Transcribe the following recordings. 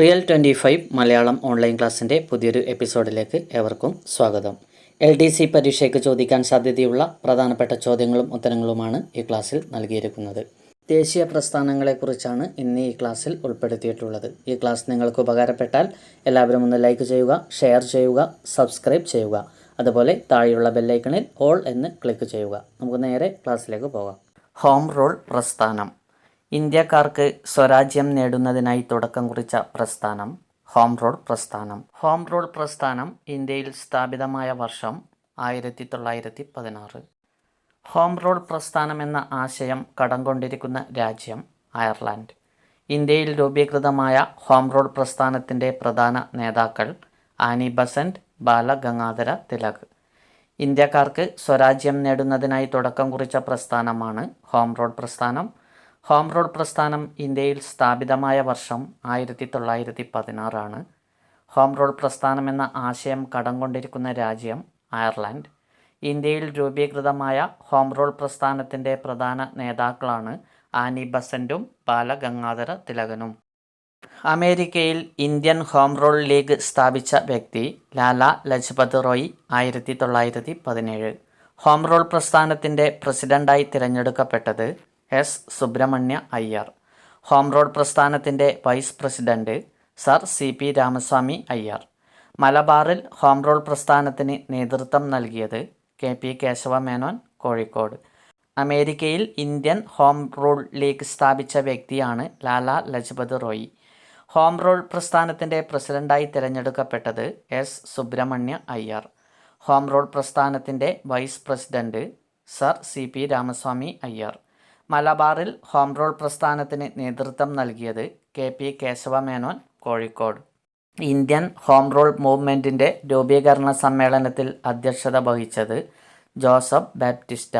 Real twenty five Malayalam online ക്ലാസ്സിന്റെ പുതിയൊരു എപ്പിസോഡിലേക്ക് ഏവർക്കും സ്വാഗതം. എൽ ഡി സി പരീക്ഷയ്ക്ക് ചോദിക്കാൻ സാധ്യതയുള്ള പ്രധാനപ്പെട്ട ചോദ്യങ്ങളും ഉത്തരങ്ങളുമാണ് ഈ ക്ലാസ്സിൽ നൽകിയിരിക്കുന്നത്. ദേശീയ പ്രസ്ഥാനങ്ങളെക്കുറിച്ചാണ് ഇന്ന് ഈ ക്ലാസ്സിൽ ഉൾപ്പെടുത്തിയിട്ടുള്ളത്. ഈ ക്ലാസ് നിങ്ങൾക്ക് ഉപകാരപ്പെട്ടാൽ എല്ലാവരും ഒന്ന് ലൈക്ക് ചെയ്യുക ഷെയർ ചെയ്യുക സബ്സ്ക്രൈബ് ചെയ്യുക. അതുപോലെ താഴെയുള്ള ബെല്ലൈക്കണിൽ ഓൾ എന്ന് ക്ലിക്ക് ചെയ്യുക. നമുക്ക് നേരെ ക്ലാസ്സിലേക്ക് പോകാം. ഹോം റൂൾ പ്രസ്ഥാനം. ഇന്ത്യക്കാർക്ക് സ്വരാജ്യം നേടുന്നതിനായി തുടക്കം കുറിച്ച പ്രസ്ഥാനം ഹോം റൂൾ പ്രസ്ഥാനം. ഹോം റൂൾ പ്രസ്ഥാനം ഇന്ത്യയിൽ സ്ഥാപിതമായ വർഷം ആയിരത്തി തൊള്ളായിരത്തി പതിനാറ് ഹോം റൂൾ പ്രസ്ഥാനം എന്ന ആശയം കടം കൊണ്ടിരിക്കുന്ന രാജ്യം അയർലാൻഡ്. ഇന്ത്യയിൽ രൂപീകൃതമായ ഹോം റൂൾ പ്രസ്ഥാനത്തിന്റെ പ്രധാന നേതാക്കൾ ആനി ബസന്റ് ബാലഗംഗാധര തിലക്. ഇന്ത്യക്കാർക്ക് സ്വരാജ്യം നേടുന്നതിനായി തുടക്കം കുറിച്ച പ്രസ്ഥാനമാണ് ഹോം റൂൾ പ്രസ്ഥാനം. ഹോം റൂൾ പ്രസ്ഥാനം ഇന്ത്യയിൽ സ്ഥാപിതമായ വർഷം ആയിരത്തി തൊള്ളായിരത്തി പതിനാറാണ് ഹോം റൂൾ പ്രസ്ഥാനം എന്ന ആശയം കടം കൊണ്ടിരിക്കുന്ന രാജ്യം അയർലൻഡ്. ഇന്ത്യയിൽ രൂപീകൃതമായ ഹോം റൂൾ പ്രസ്ഥാനത്തിന്റെ പ്രധാന നേതാക്കളാണ് ആനി ബസന്റും ബാലഗംഗാധര തിലകനും. അമേരിക്കയിൽ ഇന്ത്യൻ ഹോം റൂൾ ലീഗ് സ്ഥാപിച്ച വ്യക്തി ലാല ലജ്പത് റോയ് ആയിരത്തി തൊള്ളായിരത്തി പതിനേഴ് ഹോം റൂൾ പ്രസ്ഥാനത്തിന്റെ പ്രസിഡന്റായി തിരഞ്ഞെടുക്കപ്പെട്ടത് S. Subramania Iyer. Home rule പ്രസ്ഥാനത്തിന്റെ vice president sir C P Ramaswamy Iyer. മലബാറിൽ ഹോം റോഡ് പ്രസ്ഥാനത്തിന് നേതൃത്വം നൽകിയത് കെ പി കേശവ മേനോൻ കോഴിക്കോട്. അമേരിക്കയിൽ ഇന്ത്യൻ ഹോം റൂൾ ലീഗ് സ്ഥാപിച്ച വ്യക്തിയാണ് ലാല ലജ്പത് റോയി. ഹോം റൂൾ പ്രസ്ഥാനത്തിന്റെ പ്രസിഡന്റായി തിരഞ്ഞെടുക്കപ്പെട്ടത് S. Subramania Iyer. Home rule പ്രസ്ഥാനത്തിന്റെ vice president sir C P Ramaswamy Iyer. മലബാറിൽ ഹോം റൂൾ പ്രസ്ഥാനത്തിന് നേതൃത്വം നൽകിയത് K P Kesava Menon Kozhikode. Indian home rule മൂവ്മെന്റിന്റെ രൂപീകരണ സമ്മേളനത്തിൽ അധ്യക്ഷത വഹിച്ചത് ജോസഫ് ബാപ്റ്റിസ്റ്റ.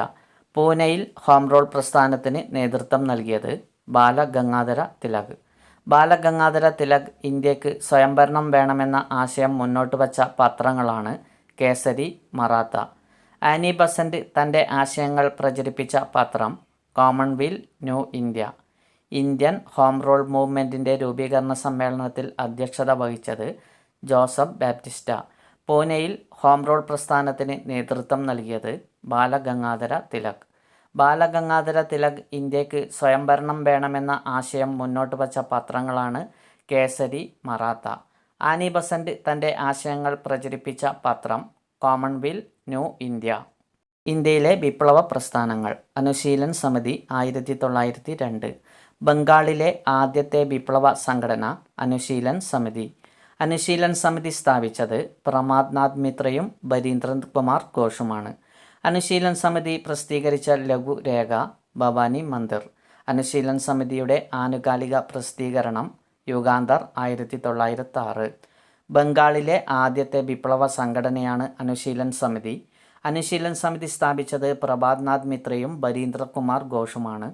പൂനെയിൽ ഹോം റൂൾ പ്രസ്ഥാനത്തിന് നേതൃത്വം നൽകിയത് ബാലഗംഗാധര തിലക്. ബാലഗംഗാധര തിലക് ഇന്ത്യയ്ക്ക് സ്വയംഭരണം വേണമെന്ന ആശയം മുന്നോട്ട് വച്ച പത്രങ്ങളാണ് കേസരി മറാത്ത. ആനി ബസന്റ് തന്റെ ആശയങ്ങൾ പ്രചരിപ്പിച്ച പത്രം commonweal new India. Indian home rule മൂവ്മെന്റിന്റെ രൂപീകരണ സമ്മേളനത്തിൽ അധ്യക്ഷത വഹിച്ചത് ജോസഫ് ബാപ്റ്റിസ്റ്റ. പൂനെയിൽ ഹോം റൂൾ പ്രസ്ഥാനത്തിന് നേതൃത്വം നൽകിയത് ബാലഗംഗാധര തിലക്. ബാലഗംഗാധര തിലക് ഇന്ത്യയ്ക്ക് സ്വയംഭരണം വേണമെന്ന ആശയം മുന്നോട്ട് വച്ച പത്രങ്ങളാണ് കേസരി മറാത്ത. ആനി ബസന്റ് തന്റെ ആശയങ്ങൾ പ്രചരിപ്പിച്ച പത്രം കോമൺവെൽ ന്യൂ ഇന്ത്യ. ഇന്ത്യയിലെ വിപ്ലവ പ്രസ്ഥാനങ്ങൾ. അനുശീലൻ സമിതി ആയിരത്തി തൊള്ളായിരത്തി രണ്ട് ബംഗാളിലെ ആദ്യത്തെ വിപ്ലവ സംഘടന അനുശീലൻ സമിതി. അനുശീലൻ സമിതി സ്ഥാപിച്ചത് പ്രമാദ്നാഥ് മിത്രയും ബരീന്ദ്രൻ കുമാർ ഘോഷുമാണ്. അനുശീലൻ സമിതി പ്രസിദ്ധീകരിച്ച ലഘുരേഖ ഭവാനി മന്ദിർ. അനുശീലൻ സമിതിയുടെ ആനുകാലിക പ്രസിദ്ധീകരണം യുഗാന്തർ ആയിരത്തി തൊള്ളായിരത്തി ആറ് ബംഗാളിലെ ആദ്യത്തെ വിപ്ലവ സംഘടനയാണ് അനുശീലൻ സമിതി. അനുശീലൻ സമിതി സ്ഥാപിച്ചത് പ്രഭാത്നാഥ് മിത്രയും ബരീന്ദ്രകുമാർ ഘോഷുമാണ്.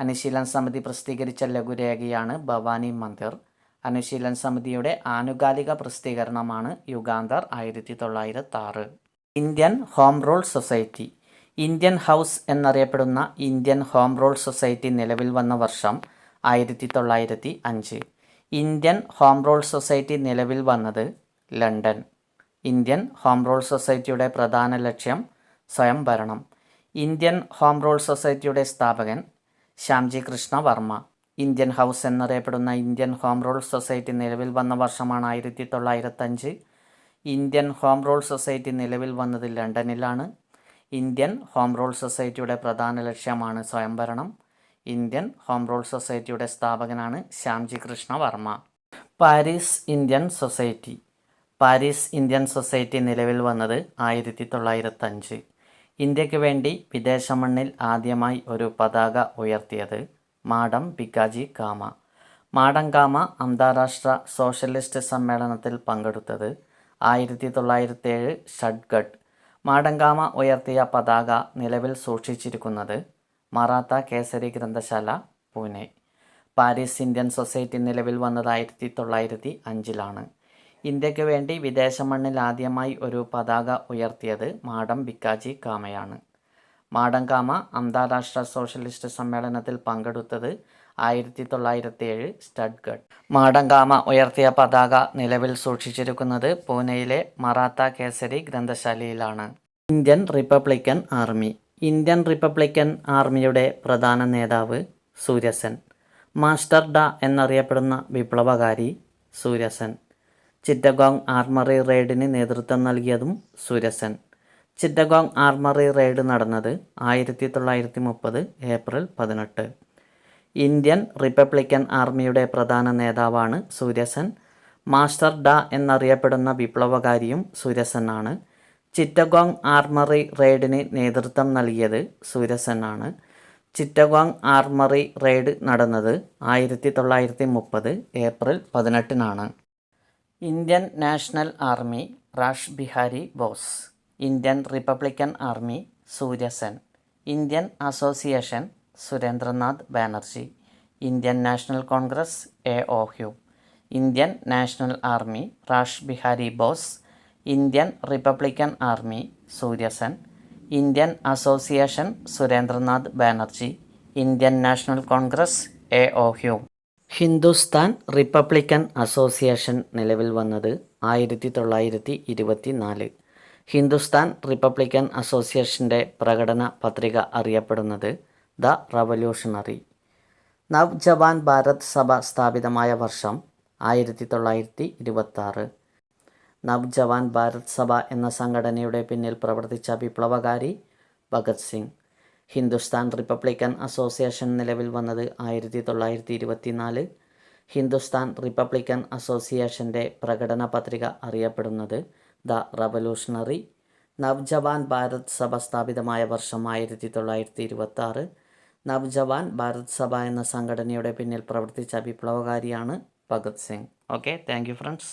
അനുശീലൻ സമിതി പ്രസിദ്ധീകരിച്ച ലഘുരേഖയാണ് ഭവാനി മന്ദിർ. അനുശീലൻ സമിതിയുടെ ആനുകാലിക പ്രസിദ്ധീകരണമാണ് യുഗാന്തർ ആയിരത്തി തൊള്ളായിരത്തി ആറ് Indian home rule society. Indian house എന്നറിയപ്പെടുന്ന ഇന്ത്യൻ ഹോം റൂൾ സൊസൈറ്റി നിലവിൽ വന്ന വർഷം ആയിരത്തി തൊള്ളായിരത്തി അഞ്ച് ഇന്ത്യൻ ഹോം റൂൾ സൊസൈറ്റി നിലവിൽ വന്നത് ലണ്ടൻ. ഇന്ത്യൻ ഹോം റൂൾ സൊസൈറ്റിയുടെ പ്രധാന ലക്ഷ്യം സ്വയംഭരണം ഇന്ത്യൻ ഹോം റൂൾ സൊസൈറ്റിയുടെ സ്ഥാപകൻ ശ്യാംജി കൃഷ്ണ വർമ്മ. ഇന്ത്യൻ ഹൗസ് എന്നറിയപ്പെടുന്ന ഇന്ത്യൻ ഹോം റൂൾ സൊസൈറ്റി നിലവിൽ വന്ന വർഷമാണ് ആയിരത്തി തൊള്ളായിരത്തഞ്ച് ഇന്ത്യൻ ഹോം റൂൾ സൊസൈറ്റി നിലവിൽ വന്നത് ലണ്ടനിലാണ്. ഇന്ത്യൻ ഹോം റൂൾ സൊസൈറ്റിയുടെ പ്രധാന ലക്ഷ്യമാണ് സ്വയംഭരണം ഇന്ത്യൻ ഹോം റൂൾ സൊസൈറ്റിയുടെ സ്ഥാപകനാണ് Shyamji Krishna Varma. Paris Indian society. Paris Indian society നിലവിൽ വന്നത് ആയിരത്തി തൊള്ളായിരത്തഞ്ച് ഇന്ത്യയ്ക്ക് വേണ്ടി വിദേശ മണ്ണിൽ ആദ്യമായി ഒരു പതാക ഉയർത്തിയത് മാഡം പിക്കാജി കാമ. മാഡം കാമ അന്താരാഷ്ട്ര സോഷ്യലിസ്റ്റ് സമ്മേളനത്തിൽ പങ്കെടുത്തത് ആയിരത്തി തൊള്ളായിരത്തി ഏഴ് ഷഡ്ഗഡ് മാടങ്കാമ ഉയർത്തിയ പതാക നിലവിൽ സൂക്ഷിച്ചിരിക്കുന്നത് മറാത്ത കേസരി ഗ്രന്ഥശാല പൂനെ. പാരീസ് ഇന്ത്യൻ സൊസൈറ്റി നിലവിൽ വന്നത് ആയിരത്തി തൊള്ളായിരത്തി അഞ്ചിലാണ് ഇന്ത്യയ്ക്ക് വേണ്ടി വിദേശ മണ്ണിൽ ആദ്യമായി ഒരു പതാക ഉയർത്തിയത് മാഡം ബിക്കാജി കാമയാണ്. മാഡം കാമ അന്താരാഷ്ട്ര സോഷ്യലിസ്റ്റ് സമ്മേളനത്തിൽ പങ്കെടുത്തത് ആയിരത്തി തൊള്ളായിരത്തി ഏഴ് സ്റ്റഡ്ഗഡ് മാടങ്കാമ ഉയർത്തിയ പതാക നിലവിൽ സൂക്ഷിച്ചിരിക്കുന്നത് പൂനെയിലെ Maratha Kesari ഗ്രന്ഥശാലയിലാണ്. Indian republican army. Indian republican ആർമിയുടെ പ്രധാന നേതാവ് സൂര്യസെൻ. മാസ്റ്റർ ഡ എന്നറിയപ്പെടുന്ന വിപ്ലവകാരി സൂര്യസെൻ. ചിറ്റഗോങ് ആർമറി റെയ്ഡിന് നേതൃത്വം നൽകിയതും സുരസൻ. ചിറ്റഗോങ് ആർമറി റെയ്ഡ് നടന്നത് ആയിരത്തി തൊള്ളായിരത്തി മുപ്പത് ഏപ്രിൽ പതിനെട്ട്. ഇന്ത്യൻ റിപ്പബ്ലിക്കൻ ആർമിയുടെ പ്രധാന നേതാവാണ് സുരസൻ. മാസ്റ്റർ ഡ എന്നറിയപ്പെടുന്ന വിപ്ലവകാരിയും സുരസനാണ്. ചിറ്റഗോങ് ആർമറി റെയ്ഡിന് നേതൃത്വം നൽകിയത് സുരസനാണ്. ചിറ്റഗോങ് ആർമറി റെയ്ഡ് നടന്നത് ആയിരത്തി തൊള്ളായിരത്തി മുപ്പത് April പതിനെട്ടിനാണ്. Indian National Army Rash Behari Bose Indian Republican Army Surya Sen Indian Association Surendranath Banerjee Indian National Congress A O Hume Indian National Army Rash Behari Bose Indian Republican Army Surya Sen Indian Association Surendranath Banerjee Indian National Congress A O Hume Hindustan Republican Association നിലവിൽ വന്നത് ആയിരത്തി തൊള്ളായിരത്തി ഇരുപത്തി നാല് Hindustan Republican അസോസിയേഷന്റെ പ്രകടന പത്രിക അറിയപ്പെടുന്നത് ദ റവല്യൂഷണറി. നവ്ജവാൻ ഭാരത് സഭ സ്ഥാപിതമായ വർഷം ആയിരത്തി തൊള്ളായിരത്തി ഇരുപത്താറ് നവ്ജവാൻ ഭാരത് സഭ എന്ന സംഘടനയുടെ പിന്നിൽ പ്രവർത്തിച്ച വിപ്ലവകാരി ഭഗത് സിംഗ്. ഹിന്ദുസ്ഥാൻ റിപ്പബ്ലിക്കൻ അസോസിയേഷൻ നിലവിൽ വന്നത് ആയിരത്തി തൊള്ളായിരത്തി ഇരുപത്തിനാല് ഹിന്ദുസ്ഥാൻ റിപ്പബ്ലിക്കൻ അസോസിയേഷന്റെ പ്രകടന പത്രിക അറിയപ്പെടുന്നത് ദ റവല്യൂഷണറി നവ്ജവാൻ ഭാരത് സഭ സ്ഥാപിതമായ വർഷം ആയിരത്തി തൊള്ളായിരത്തി ഇരുപത്തി ആറ് നവ്ജവാൻ ഭാരത് സഭ എന്ന സംഘടനയുടെ പിന്നിൽ പ്രവർത്തിച്ച വിപ്ലവകാരിയാണ് Bhagat Singh. Okay thank you friends